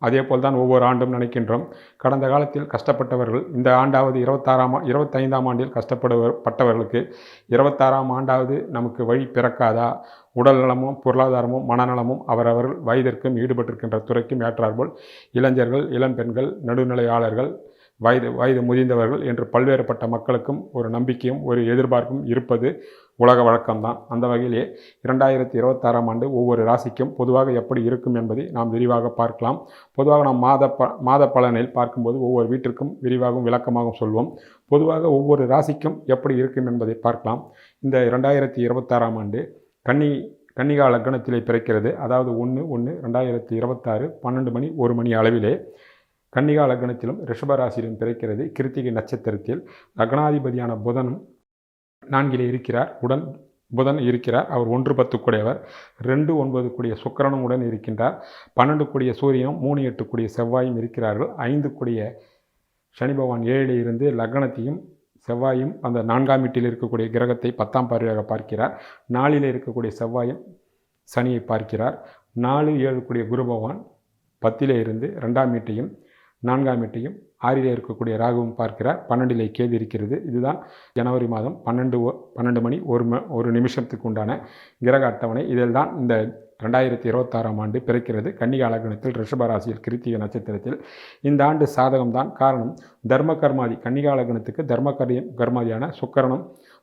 அதே போல் தான் ஒவ்வொரு ஆண்டும் நினைக்கின்றோம். கடந்த காலத்தில் கஷ்டப்பட்டவர்கள் இந்த ஆண்டாவது இருபத்தாறாம் இருபத்தைந்தாம் ஆண்டில் கஷ்டப்படுவர் பட்டவர்களுக்கு இருபத்தாறாம் ஆண்டாவது நமக்கு வழி பிறக்காதா? உடல் நலமும் பொருளாதாரமும் மனநலமும் அவரவர்கள் வயதிற்கும் ஈடுபட்டிருக்கின்ற துறைக்கும் ஏற்றாற்போல் இளைஞர்கள் இளம்பெண்கள் நடுநிலையாளர்கள் வயது வயது முதிர்ந்தவர்கள் என்று பல்வேறுபட்ட மக்களுக்கும் ஒரு நம்பிக்கையும் ஒரு எதிர்பார்ப்பும் இருப்பது உலக வழக்கம்தான். அந்த வகையிலே இரண்டாயிரத்தி இருபத்தாறாம் ஆண்டு ஒவ்வொரு ராசிக்கும் பொதுவாக எப்படி இருக்கும் என்பதை நாம் விரிவாக பார்க்கலாம். பொதுவாக நாம் மாத ப மாத பலனில் பார்க்கும்போது ஒவ்வொரு வீட்டிற்கும் விரிவாகவும் விளக்கமாகவும் சொல்வோம். பொதுவாக ஒவ்வொரு ராசிக்கும் எப்படி இருக்கும் என்பதை பார்க்கலாம். இந்த இரண்டாயிரத்தி இருபத்தாறாம் ஆண்டு கன்னி கன்னிகா லக்னத்திலே பிறக்கிறது. அதாவது ஒன்று ஒன்று ரெண்டாயிரத்தி இருபத்தாறு பன்னெண்டு மணி ஒரு மணி அளவிலே கன்னிகா லக்னத்திலும் ரிஷபராசியிலும் பிறக்கிறது. கிருத்திகை நட்சத்திரத்தில் லக்னாதிபதியான புதனும் நான்கிலே இருக்கிறார். உடன் புதன் இருக்கிறார். அவர் ஒன்று பத்து கூடியவர் ரெண்டு ஒன்பது கூடிய சுக்கரனும் உடன் இருக்கின்றார். பன்னெண்டு கூடிய சூரியனும் மூணு எட்டு கூடிய செவ்வாயும் இருக்கிறார்கள். ஐந்து கூடிய சனி பகவான் ஏழிலே இருந்து லக்னத்தையும் செவ்வாயும் அந்த நான்காம் வீட்டில் இருக்கக்கூடிய கிரகத்தை பத்தாம் பார்வையாக பார்க்கிறார். நாளிலே இருக்கக்கூடிய செவ்வாயும் சனியை பார்க்கிறார். நாலு ஏழு கூடிய குரு பகவான் பத்திலே இருந்து ரெண்டாம் வீட்டையும் நான்காம் எட்டையும் ஆறிலே இருக்கக்கூடிய ராகுவும் பார்க்கிறார். பன்னெண்டிலே கேது இருக்கிறது. இதுதான் ஜனவரி மாதம் பன்னெண்டு பன்னெண்டு மணி ஒரு ம ஒரு நிமிஷத்துக்கு உண்டான கிரக அட்டவணை. இதில் தான் இந்த ரெண்டாயிரத்தி இருபத்தாறாம் ஆண்டு பிறக்கிறது. கன்னிகா லக்னத்தில் ரிஷபராசியில் கிருத்திக நட்சத்திரத்தில் இந்த ஆண்டு சாதகம்தான். காரணம் தர்ம கர்மாதி கன்னிகா லக்னத்துக்கு தர்ம கர்மாதியான சுக்கரனும்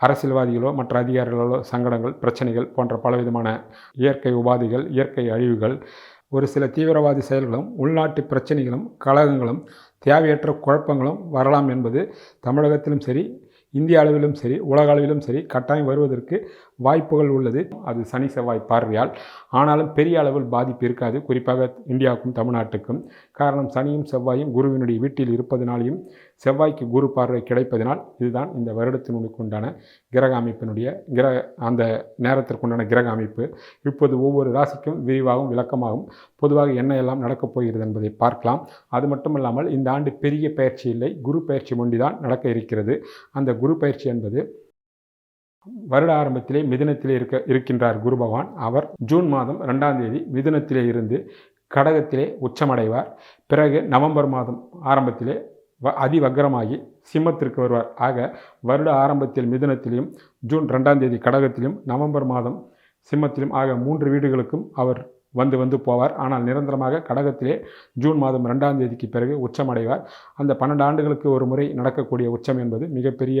அரசியல்வாதிகளோ மற்ற அதிகாரிகளோ சங்கடங்கள் பிரச்சனைகள் போன்ற பலவிதமான இயற்கை உபாதைகள் இயற்கை அழிவுகள் ஒரு சில தீவிரவாதி செயல்களும் உள்நாட்டு பிரச்சனைகளும் கழகங்களும் தேவையற்ற குழப்பங்களும் வரலாம் என்பது தமிழகத்திலும் சரி இந்திய அளவிலும் சரி உலக அளவிலும் சரி கட்டாயம் வருவதற்கு வாய்ப்புகள் உள்ளது. அது சனி செவ்வாய் பார்வையால். ஆனாலும் பெரிய அளவில் பாதிப்பு இருக்காது. குறிப்பாக இந்தியாவுக்கும் தமிழ்நாட்டுக்கும். காரணம் சனியும் செவ்வாயும் குருவினுடைய வீட்டில் இருப்பதனாலையும் செவ்வாய்க்கு குரு பார்வை கிடைப்பதனால் இதுதான் இந்த வருடத்தினுக்கு உண்டான கிரக அமைப்பினுடைய கிரக அந்த நேரத்திற்குண்டான கிரக அமைப்பு. இப்போது ஒவ்வொரு ராசிக்கும் விரிவாகவும் விளக்கமாகவும் பொதுவாக என்ன எல்லாம் நடக்கப் போகிறது என்பதை பார்க்கலாம். அது மட்டுமல்லாமல் இந்த ஆண்டு பெரிய பயிற்சி இல்லை. குரு பயிற்சி ஒன்றிதான் நடக்க இருக்கிறது. அந்த குரு பயிற்சி என்பது வருட ஆரம்பத்திலே மிதினத்திலே இருக்க இருக்கின்றார் குரு பகவான். அவர் ஜூன் மாதம் ரெண்டாம் தேதி மிதுனத்திலே இருந்து கடகத்திலே உச்சமடைவார். பிறகு நவம்பர் மாதம் ஆரம்பத்திலே வ அதிவக்ரமாகி சிம்மத்திற்கு வருவார். ஆக வருட ஆரம்பத்தில் மிதுனத்திலும் ஜூன் ரெண்டாம் தேதி கடகத்திலும் நவம்பர் மாதம் சிம்மத்திலும் ஆக மூன்று வீடுகளுக்கும் அவர் வந்து வந்து போவார். ஆனால் நிரந்தரமாக கடகத்திலே ஜூன் மாதம் ரெண்டாம் தேதிக்கு பிறகு உச்சமடைவார். அந்த பன்னெண்டு ஆண்டுகளுக்கு ஒரு முறை நடக்கக்கூடிய உச்சம் என்பது மிகப்பெரிய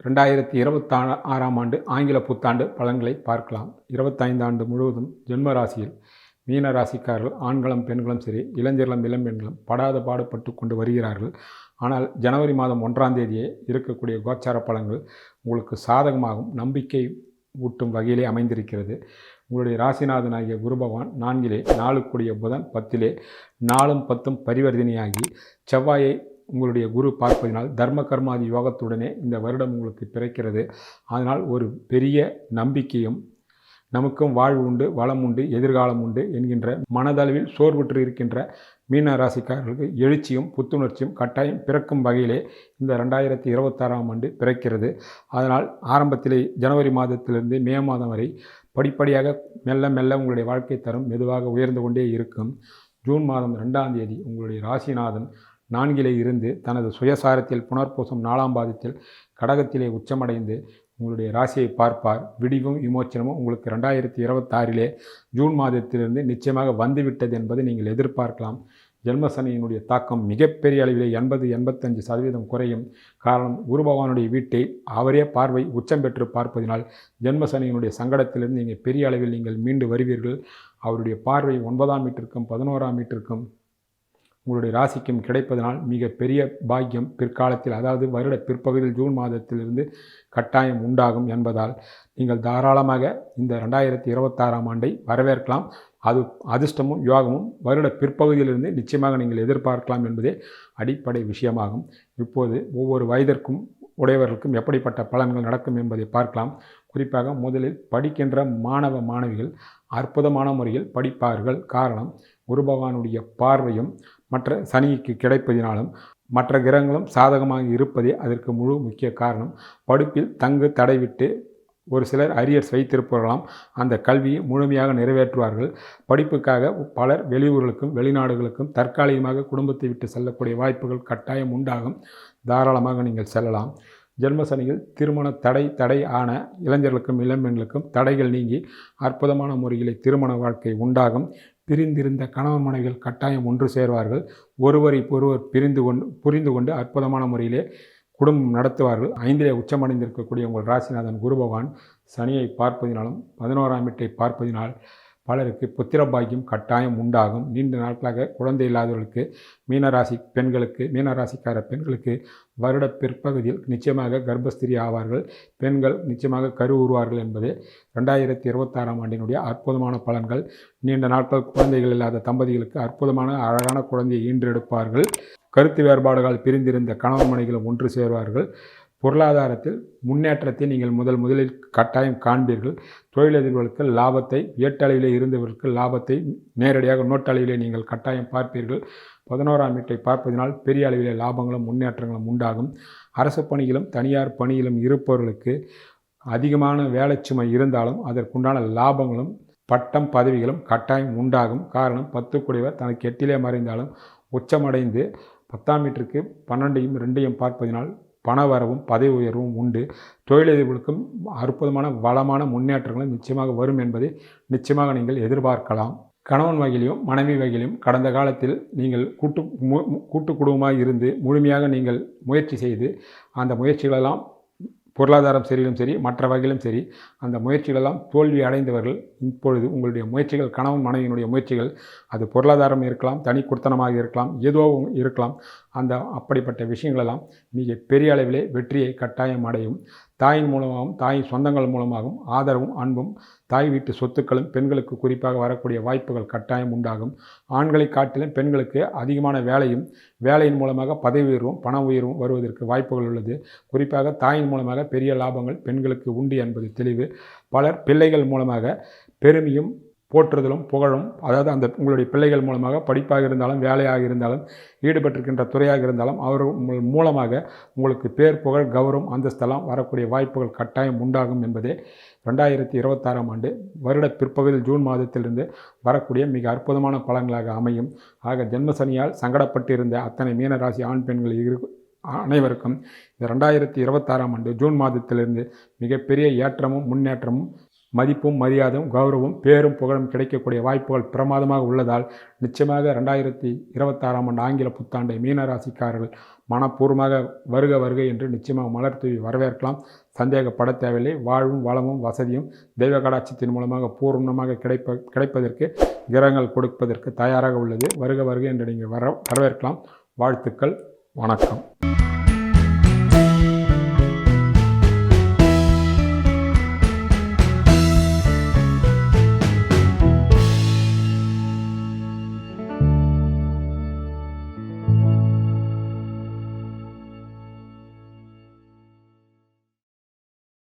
ரெண்டாயிரத்தி இருபத்தா ஆறாம் ஆண்டு ஆங்கில புத்தாண்டு பலன்களை பார்க்கலாம். இருபத்தைந்து ஆண்டு முழுவதும் ஜென்ம ராசியில் மீன ராசிக்காரர்கள் ஆண்களும் பெண்களும் சரி இளைஞர்களும் இளம்பெண்களும் படாத பாடுபட்டு கொண்டு வருகிறார்கள். ஆனால் ஜனவரி மாதம் ஒன்றாம் தேதியே இருக்கக்கூடிய கோச்சார பலன்கள் உங்களுக்கு சாதகமாகவும் நம்பிக்கை ஊட்டும் வகையிலே அமைந்திருக்கிறது. உங்களுடைய ராசிநாதனாகிய குரு பகவான் நான்கிலே நாளுக்குடைய புதன் பத்திலே நாலும் பத்தும் பரிவர்த்தனையாகி செவ்வாயை உங்களுடைய குரு பார்ப்பதினால் தர்ம கர்மாதி யோகத்துடனே இந்த வருடம் உங்களுக்கு பிறக்கிறது. அதனால் ஒரு பெரிய நம்பிக்கையும் நமக்கும் வாழ்வு உண்டு வளம் உண்டு எதிர்காலம் உண்டு என்கின்ற மனதளவில் சோர்வுற்று இருக்கின்ற மீன ராசிக்காரர்களுக்கு எழுச்சியும் புத்துணர்ச்சியும் கட்டாயம் பிறக்கும் வகையிலே இந்த ரெண்டாயிரத்தி இருபத்தாறாம் ஆண்டு பிறக்கிறது. அதனால் ஆரம்பத்திலே ஜனவரி மாதத்திலிருந்து மே மாதம் வரை படிப்படியாக மெல்ல மெல்ல உங்களுடைய வாழ்க்கை தரம் மெதுவாக உயர்ந்து கொண்டே இருக்கும். ஜூன் மாதம் ரெண்டாம் தேதி உங்களுடைய ராசிநாதன் நான்கிலே இருந்து தனது சுயசாரத்தில் புனர்பூசம் நாலாம் பாதத்தில் கடகத்திலே உச்சமடைந்து உங்களுடைய ராசியை பார்ப்பார். விடிவும் விமோச்சனமும் உங்களுக்கு ரெண்டாயிரத்தி இருபத்தாறிலே ஜூன் மாதத்திலிருந்து நிச்சயமாக வந்துவிட்டது என்பதை நீங்கள் எதிர்பார்க்கலாம். ஜென்மசனியினுடைய தாக்கம் மிகப்பெரிய அளவிலே எண்பது எண்பத்தஞ்சு சதவீதம் குறையும். காரணம் குரு பகவானுடைய வீட்டை அவரே பார்வை உச்சம் பெற்று பார்ப்பதினால் ஜென்மசனியினுடைய சங்கடத்திலிருந்து நீங்கள் பெரிய அளவில் நீங்கள் மீண்டு வருவீர்கள். அவருடைய பார்வை ஒன்பதாம் மீட்டிற்கும் பதினோராம் மீட்டிற்கும் உங்களுடைய ராசிக்கும் கிடைப்பதனால் மிக பெரிய பாக்கியம் பிற்காலத்தில் அதாவது வருட பிற்பகுதியில் ஜூன் மாதத்திலிருந்து கட்டாயம் உண்டாகும் என்பதால் நீங்கள் தாராளமாக இந்த ரெண்டாயிரத்தி இருபத்தாறாம் ஆண்டை வரவேற்கலாம். அது அதிர்ஷ்டமும் யோகமும் வருட பிற்பகுதியிலிருந்து நிச்சயமாக நீங்கள் எதிர்பார்க்கலாம் என்பதே அடிப்படை விஷயமாகும். இப்போது ஒவ்வொரு வயதிற்கும் உடையவர்களுக்கும் எப்படிப்பட்ட பலன்கள் நடக்கும் என்பதை பார்க்கலாம். குறிப்பாக முதலில் படிக்கின்ற மாணவ மாணவிகள் அற்புதமான முறையில் படிப்பார்கள். காரணம் குரு பகவானுடைய பார்வையும் மற்ற சனிக்கு கிடைப்பதினாலும் மற்ற கிரகங்களும் சாதகமாக இருப்பதே அதற்கு முழு முக்கிய காரணம். படிப்பில் தங்கு தடைவிட்டு ஒரு சிலர் அரியர்ஸ் வைத்திருப்பவர்களாம் அந்த கல்வியை முழுமையாக நிறைவேற்றுவார்கள். படிப்புக்காக பலர் வெளியூர்களுக்கும் வெளிநாடுகளுக்கும் தற்காலிகமாக குடும்பத்தை விட்டு செல்லக்கூடிய வாய்ப்புகள் கட்டாயம் உண்டாகும். தாராளமாக நீங்கள் செல்லலாம். ஜென்மசனியில் திருமண தடை தடை ஆன இளைஞர்களுக்கும் இளம்பெண்களுக்கும் தடைகள் நீங்கி அற்புதமான முறையில் திருமண வாழ்க்கை உண்டாகும். பிரிந்திருந்த கணவன் மனைவிகள் கட்டாயம் ஒன்று சேர்வார்கள். ஒருவரை ஒருவர் பிரிந்து கொண்டு புரிந்து கொண்டு அற்புதமான முறையிலே குடும்பம் நடத்துவார்கள். ஐந்திலே உச்சமடைந்திருக்கக்கூடிய உங்கள் ராசிநாதன் குரு பகவான் சனியை பார்ப்பதினாலும் பதினோராம் வீட்டை பார்ப்பதினால் பலருக்கு புத்திர பாக்கியம் கட்டாயம் உண்டாகும். நீண்ட நாட்களாக குழந்தை இல்லாதவர்களுக்கு மீனராசி பெண்களுக்கு மீனராசிக்கார பெண்களுக்கு வருட பிற்பகுதியில் நிச்சயமாக கர்ப்பஸ்திரி ஆவார்கள். பெண்கள் நிச்சயமாக கரு உருவார்கள் என்பது ரெண்டாயிரத்தி இருபத்தாறாம் ஆண்டினுடைய அற்புதமான பலன்கள். நீண்ட நாட்கள் குழந்தைகள் இல்லாத தம்பதிகளுக்கு அற்புதமான அழகான குழந்தையை ஈன்றெடுப்பார்கள். கருத்து வேறுபாடுகள் பிரிந்திருந்த கணவன் மனைகளும் ஒன்று சேர்வார்கள். பொருளாதாரத்தில் முன்னேற்றத்தை நீங்கள் முதல் முதலில் கட்டாயம் காண்பீர்கள். தொழிலதிபர்களுக்கு லாபத்தை ஏட்டளவிலே இருந்தவர்களுக்கு லாபத்தை நேரடியாக நோட்டளவிலே நீங்கள் கட்டாயம் பார்ப்பீர்கள். பதினோராம் வீட்டை பார்ப்பதனால் பெரிய அளவிலே லாபங்களும் முன்னேற்றங்களும் உண்டாகும். அரசு பணியிலும் தனியார் பணியிலும் இருப்பவர்களுக்கு அதிகமான வேலைச்சுமை இருந்தாலும் அதற்குண்டான லாபங்களும் பட்டம் பதவிகளும் கட்டாயம் உண்டாகும். காரணம் பத்து குடிவர் தனக்கு எட்டிலே மறைந்தாலும் உச்சமடைந்து பத்தாம் மீட்டருக்கு பன்னெண்டையும் ரெண்டையும் பார்ப்பதினால் பண வரவும் பதவி உயர்வும் உண்டு. தொழிலதிபர்களுக்கும் அற்புதமான வளமான முன்னேற்றங்களும் நிச்சயமாக வரும் என்பதை நிச்சயமாக நீங்கள் எதிர்பார்க்கலாம். கணவன் வகையிலும் மனைவி வகையிலும் கடந்த காலத்தில் நீங்கள் கூட்டு கூட்டு குடும்பமாக இருந்து முழுமையாக நீங்கள் முயற்சி செய்து அந்த முயற்சிகளெல்லாம் பொருளாதாரம் சரியிலும் சரி மற்ற வகையிலும் சரி அந்த முயற்சிகளெல்லாம் தோல்வி அடைந்தவர்கள் இப்பொழுது உங்களுடைய முயற்சிகள் கணவன் மனைவியினுடைய முயற்சிகள் அது பொருளாதாரம் இருக்கலாம் தனி குர்த்தனமாக இருக்கலாம் ஏதோ இருக்கலாம். அந்த அப்படிப்பட்ட விஷயங்களெல்லாம் மிக பெரிய அளவிலே வெற்றியை கட்டாயம் அடையும். தாயின் மூலமாகவும் தாயின் சொந்தங்கள் மூலமாகவும் ஆதரவும் அன்பும் தாய் வீட்டு சொத்துக்களும் பெண்களுக்கு குறிப்பாக வரக்கூடிய வாய்ப்புகள் கட்டாயம் உண்டாகும். ஆண்களை காட்டிலும் பெண்களுக்கு அதிகமான வேலையும் வேலையின் மூலமாக பதவி உயர்வும் பண உயர்வும் வருவதற்கு வாய்ப்புகள் உள்ளது. குறிப்பாக தாயின் மூலமாக பெரிய லாபங்கள் பெண்களுக்கு உண்டு என்பது தெளிவு. பலர் பிள்ளைகள் மூலமாக பெருமையும் போற்றுதலும் புகழும். அதாவது அந்த உங்களுடைய பிள்ளைகள் மூலமாக படிப்பாக இருந்தாலும் வேலையாக இருந்தாலும் ஈடுபட்டிருக்கின்ற துறையாக இருந்தாலும் அவர் மூலமாக உங்களுக்கு பேர் புகழ் கௌரவம் அந்தஸ்தெல்லாம் வரக்கூடிய வாய்ப்புகள் கட்டாயம் உண்டாகும் என்பதே ரெண்டாயிரத்தி இருபத்தாறாம் ஆண்டு வருட பிற்பகுதியில் ஜூன் மாதத்திலிருந்து வரக்கூடிய மிக அற்புதமான பலன்களாக அமையும். ஆக ஜென்மசனியால் சங்கடப்பட்டிருந்த அத்தனை மீனராசி ஆண் பெண்கள் இரு அனைவருக்கும் இந்த ரெண்டாயிரத்தி இருபத்தாறாம் ஆண்டு ஜூன் மாதத்திலிருந்து மிகப்பெரிய ஏற்றமும் முன்னேற்றமும் மதிப்பும் மரியாதையும் கௌரவம் பேரும் புகழும் கிடைக்கக்கூடிய வாய்ப்புகள் பிரமாதமாக உள்ளதால் நிச்சயமாக ரெண்டாயிரத்தி இருபத்தாறாம் ஆண்டு ஆங்கில புத்தாண்டை மீனராசிக்காரர்கள் மனப்பூர்வமாக வருக வருக என்று நிச்சயமாக மலர் தூவி வரவேற்கலாம். சந்தேகப்பட தேவையில்லை. வாழ்வும் வளமும் வசதியும் தெய்வ கடாட்சியத்தின் மூலமாக பூர்ணமாக கிடைப்ப கிடைப்பதற்கு கிரகங்கள் கொடுப்பதற்கு தயாராக உள்ளது. வருக வருக என்று நீங்கள் வர வரவேற்கலாம். வாழ்த்துக்கள். வணக்கம்.